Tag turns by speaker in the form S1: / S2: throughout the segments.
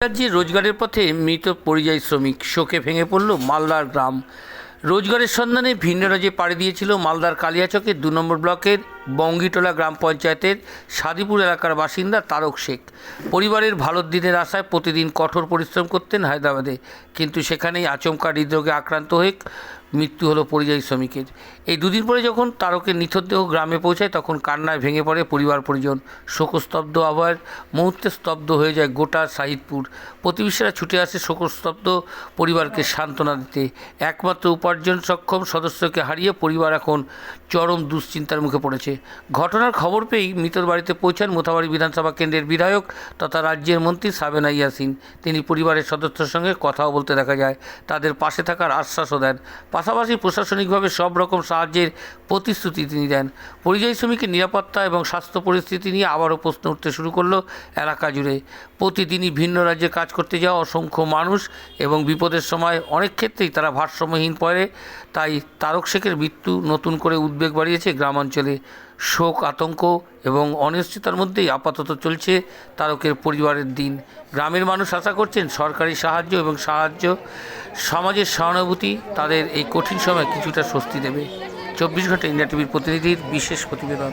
S1: রাজ্যে রোজগারের পথে মৃত পরিযায়ী শ্রমিক শোকে ভেঙে পড়ল মালদার গ্রাম। রোজগারের সন্ধানে ভিন্ন রাজ্যে পাড়ি দিয়েছিল মালদার কালিয়াচকের দু নম্বর ব্লকের বঙ্গিটোলা গ্রাম পঞ্চায়েতের সাদিপুর এলাকার বাসিন্দা তারক শেখ। পরিবারের ভালোর দিনের আশায় প্রতিদিন কঠোর পরিশ্রম করতেন হায়দ্রাবাদে। কিন্তু সেখানেই আচমকা হৃদরোগে আক্রান্ত হয়ে মৃত্যু হলো পরিযায়ী শ্রমিকের। এই দুদিন পরে যখন তারকের নিথরদেহ গ্রামে পৌঁছায়, তখন কান্নায় ভেঙে পড়ে পরিবার পরিজন। শোকস্তব্ধ আবহাওয়ার মুহূর্তে স্তব্ধ হয়ে যায় গোটা সাহিদপুর প্রতিবেশীরা ছুটে আসে শোকস্তব্ধ পরিবারকে সান্ত্বনা দিতে। একমাত্র উপার্জন সক্ষম সদস্যকে হারিয়ে পরিবার এখন চরম দুশ্চিন্তার মুখে পড়েছে। ঘটনার খবর পেয়েই মৃতর বাড়িতে পৌঁছান মোথাবাড়ি বিধানসভা কেন্দ্রের বিধায়ক তথা রাজ্যের মন্ত্রী সাবেনা ইয়াসিন। তিনি পরিবারের সদস্যের সঙ্গে কথাও বলতে দেখা যায়। তাদের পাশে থাকার আশ্বাসও দেন। পাশাপাশি প্রশাসনিকভাবে সব রকম সাহায্যের প্রতিশ্রুতি তিনি দেন। পরিযায়ী শ্রমিকের নিরাপত্তা এবং স্বাস্থ্য পরিস্থিতি নিয়ে আবারও প্রশ্ন উঠতে শুরু করল এলাকা জুড়ে। প্রতিদিনই ভিন্ন রাজ্যে কাজ করতে যাওয়া অসংখ্য মানুষ এবং বিপদের সময় অনেক ক্ষেত্রেই তারা ভারসাম্যহীন পড়ে। তাই তারক শেখের মৃত্যু নতুন করে উদ্বেগ বাড়িয়েছে গ্রামাঞ্চলে। শোক, আতঙ্ক এবং অনিশ্চিতার মধ্যেই আপাতত চলছে তারকের পরিবারের দিন। গ্রামের মানুষ আশা করছেন সরকারি সাহায্য এবং সাহায্য, সমাজের সহানুভূতি তাদের এই কঠিন সময় কিছুটা স্বস্তি দেবে। চব্বিশ ঘণ্টা ইন্ডিয়া টিভির প্রতিনিধির বিশেষ প্রতিবেদন।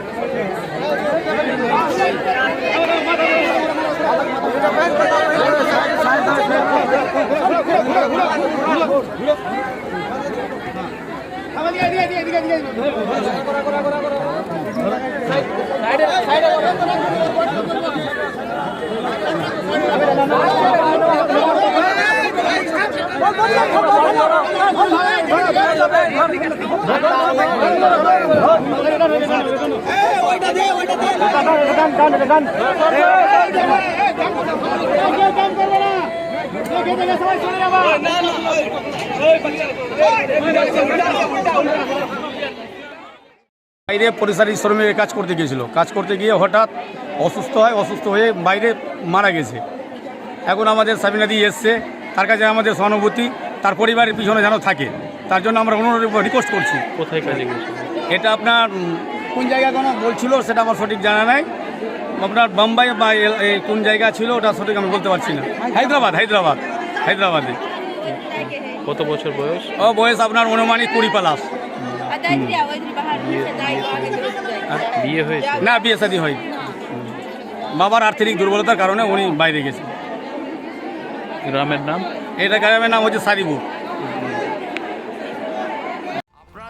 S2: দুধ লাগে
S3: বাইরে পরিসারী শ্রমিকের কাজ করতে গিয়েছিল। কাজ করতে গিয়ে হঠাৎ অসুস্থ হয় অসুস্থ হয়ে বাইরে মারা গেছে। এখন আমাদের সাবিনাদি এসছে তার কাছে আমাদের সহানুভূতি তার পরিবারের পিছনে যেন থাকে। তার জন্য আমরা অনুরোধ রিকোয়েস্ট করছি।
S4: কোথায় কাজে
S3: এটা আপনার কোন জায়গা কোনো বলছিল সেটা আমার সঠিক জানা নাই। আপনার বোম্বাই বা এই কোন জায়গা ছিল ওটা সঠিক আমি বলতে পারছি না। হায়দ্রাবাদ হায়দ্রাবাদ হায়দ্রাবাদে।
S4: কত বছর বয়স?
S3: ও বয়স আপনার অনুমানিক কুড়ি প্লাস।
S4: বিয়ে হয়েছে?
S3: না বিয়ে শাদী হয় বাবার আর্থিক দুর্বলতার কারণে উনি বাইরে গেছে
S4: গ্রামের নাম?
S3: এটা গ্রামের নাম হচ্ছে সারিপুর
S1: আপনারা